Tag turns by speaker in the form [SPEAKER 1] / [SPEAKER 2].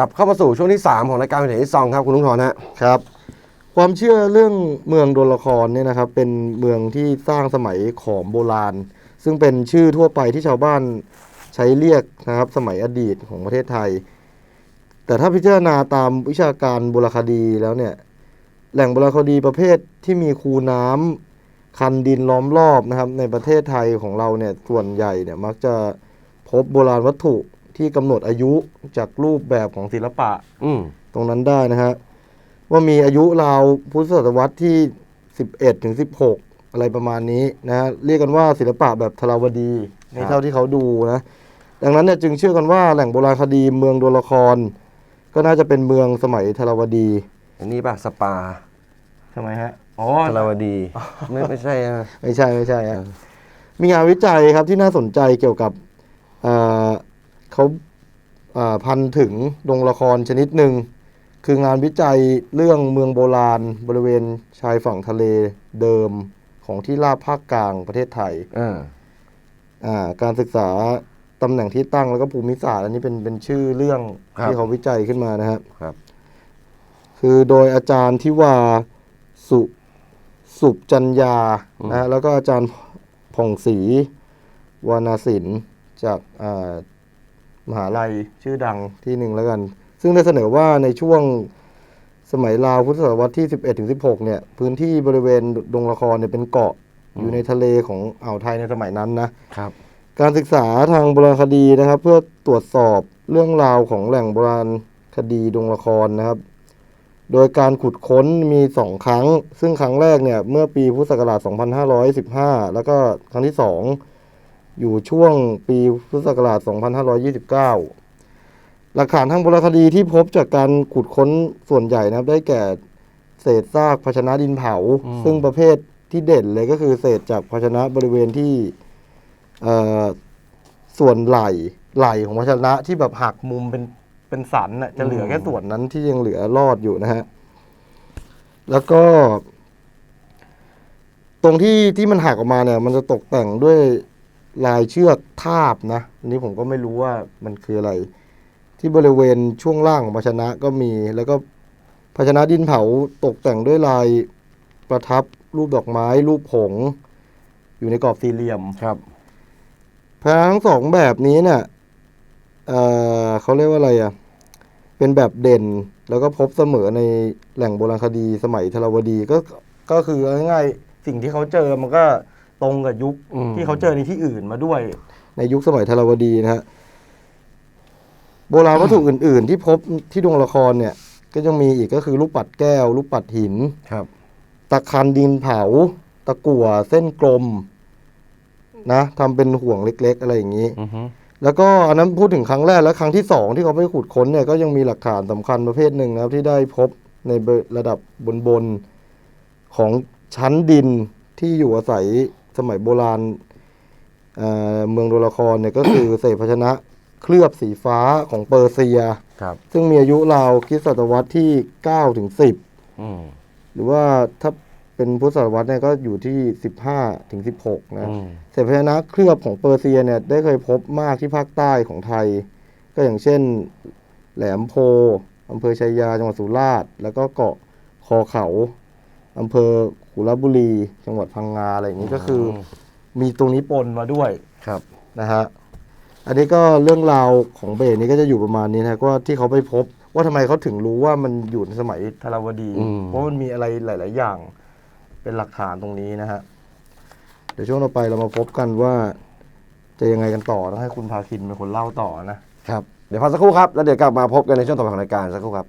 [SPEAKER 1] กลับเข้ามาสู่ช่วงที่ 3 ของรายการเป็นที่ซองครับคุณลุงทอนฮะ
[SPEAKER 2] ครับ ความเชื่อเรื่องเมืองโดนละครเนี่ยนะครับ เป็นเมืองที่สร้างสมัยขอมโบราณ ซึ่งเป็นชื่อทั่วไปที่ชาวบ้านใช้เรียกนะครับ สมัยอดีตของประเทศไทย แต่ถ้าพิจารณาตามวิชาการโบราณคดีแล้วเนี่ย แหล่งโบราณคดีประเภทที่มีคูน้ำคันดินล้อมรอบนะครับ ในประเทศไทยของเราเนี่ยส่วนใหญ่เนี่ยมักจะพบโบราณวัตถุ ที่กำหนดอายุจากรูปแบบของศิลปะ
[SPEAKER 1] อืม
[SPEAKER 2] ตรงนั้นได้นะฮะว่ามีอายุราวพุทธศตวรรษที่ 11ถึง16 อะไรประมาณนี้นะฮะเรียกกันว่าศิลปะแบบทราวดีในเท่าที่เขาดูนะดังนั้นเนี่ยจึงเชื่อกันว่าแหล่งโบราณคดีเมืองโดนละคร ก็น่าจะเป็นเมืองสมัยทราวดี
[SPEAKER 1] อันนี้ป่ะสปา
[SPEAKER 2] ทำไมฮะอ๋อ
[SPEAKER 1] ธารวดี ไม่ไม่ใช่อะ
[SPEAKER 2] ไม่ใช่ไม่ใช่ฮะมีงานวิจัยครับที่น่าสนใจเกี่ยวกับเอ่อ เขาเอ่อพันถึงดงละครชนิดหนึ่ง คืองานวิจัยเรื่องเมืองโบราณบริเวณชายฝั่งทะเลเดิมของที่ราบภาคกลางประเทศไทย
[SPEAKER 1] อ่า
[SPEAKER 2] อ่าการศึกษาตำแหน่งที่ตั้งแล้วก็ภูมิศาสตร์อันนี้เป็นเป็นชื่อเรื่องที่เขาวิจัยขึ้นมานะครับ
[SPEAKER 1] ครับ
[SPEAKER 2] คือโดยอาจารย์ทิวาสุสุปจัญญา
[SPEAKER 1] อืม
[SPEAKER 2] นะฮะแล้วก็อาจารย์ผ่องศรีวานาสินจากอ่า มหาลัยชื่อดังที่หนึ่งแล้วกัน ซึ่งได้เสนอว่าในช่วงสมัยราวพุทธศตวรรษที่ 11ถึง16 เนี่ย พื้นที่บริเวณดงละครเนี่ยเป็นเกาะอยู่ในทะเลของอ่าวไทยในสมัยนั้นนะ
[SPEAKER 1] ครับ
[SPEAKER 2] การศึกษาทางโบราณคดีนะครับ เพื่อตรวจสอบเรื่องราวของแหล่งโบราณคดีดงละครนะครับ โดยการขุดค้นมีสองครั้ง ซึ่งครั้งแรกเนี่ยเมื่อปีพุทธศักราช 2515 แล้วก็ครั้งที่สอง อยู่ช่วงปีพุทธศักราช 2529 หลักฐานทางโบราณคดีที่พบจากการขุดค้นส่วนใหญ่นะครับ ได้แก่เศษซากภาชนะดินเผา
[SPEAKER 1] อืม
[SPEAKER 2] ซึ่งประเภทที่เด่นเลยก็คือเศษจากภาชนะบริเวณที่เอ่อส่วนไหล่ไหล่ของภาชนะที่แบบหักมุมเป็นเป็นสันน่ะจะเหลือแค่ส่วนนั้นที่ยังเหลือรอดอยู่นะฮะ แล้วก็ ตรงที่ที่มันหักออกมาเนี่ย มันจะตกแต่งด้วย ลายเชือกทาบนะอันนี้ผมก็ไม่รู้ว่ามันคืออะไร ที่บริเวณช่วงล่างของภาชนะก็มี แล้วก็ภาชนะดินเผาตกแต่งด้วยลายประทับรูปดอกไม้ รูปผง อยู่ในกรอบสี่เหลี่ยม
[SPEAKER 1] ครับ
[SPEAKER 2] พระทั้งสองแบบนี้เนี่ยเอ่อเขาเรียกว่าอะไรอะเป็นแบบเด่นแล้วก็พบเสมอในแหล่งโบราณคดีสมัยธรวดีก็ก็คือเอาง่ายๆสิ่งที่เขาเจอมันก็ ตรงกับยุค
[SPEAKER 1] อืม
[SPEAKER 2] ที่เขาเจอในที่อื่นมาด้วย ในยุคสมัยธรวดีนะฮะโบราณวัตถุอื่น ๆ ที่พบที่ดวงละครเนี่ย ก็ยังมีอีกก็คือลูกปัดแก้ว ลูกปัดหิน
[SPEAKER 1] ครับ
[SPEAKER 2] ตะคันดินเผา ตะกั่วเส้นกลม นะทำเป็นห่วงเล็ก ๆ อะไรอย่างนี้
[SPEAKER 1] อือฮึ
[SPEAKER 2] แล้วก็อันนั้นพูดถึงครั้งแรกและครั้งที่สองที่เขาไปขุดค้นเนี่ยก็ยังมีหลักฐานสำคัญประเภทหนึ่งนะครับ ที่ได้พบในระดับบนบนๆของชั้นดินที่อยู่อาศัย สมัยโบราณเอ่อเมืองโดละครเนี่ยก็คือเศษภาชนะเคลือบสีฟ้าของเปอร์เซีย
[SPEAKER 1] ครับ
[SPEAKER 2] ซึ่งมีอายุราวคริสตศตวรรษที่9ถึง10
[SPEAKER 1] อืม
[SPEAKER 2] หรือว่าถ้าเป็นพุทธศตวรรษเนี่ยก็อยู่ที่ 15ถึง16 นะ
[SPEAKER 1] อืม
[SPEAKER 2] เศษพญานาคเคลือบของเปอร์เซียเนี่ยได้เคยพบมากที่ภาคใต้ของไทย ก็อย่างเช่น แหลมโพอำเภอชัยยาจังหวัดสุราษฎร์แล้วก็เกาะคอเขาอำเภอ ขุลบุรี จังหวัดพังงาอะไรอย่างนี้ก็คืออมีตรงนี้ปนมาด้วย
[SPEAKER 1] ครับ
[SPEAKER 2] นะฮะ อันนี้ก็เรื่องราวของเบสนี้ก็จะอยู่ประมาณนี้นะก็ที่เขาไปพบว่าทำไมเขาถึงรู้ว่ามันอยู่ในสมัยธารวดี
[SPEAKER 1] อืม
[SPEAKER 2] เพราะมันมีอะไรหลาย ๆ อย่าง เป็นหลักฐานตรงนี้นะฮะ เดี๋ยวช่วงต่อไปเรามาพบกันว่า จะยังไงกันต่อต้องให้คุณพาคินเป็นคนเล่าต่อนะ
[SPEAKER 1] ครับ เดี๋ยวพักสักครู่ครับ แล้วเดี๋ยวกลับมาพบกันในช่วงต่อไปของรายการสักครู่ครับ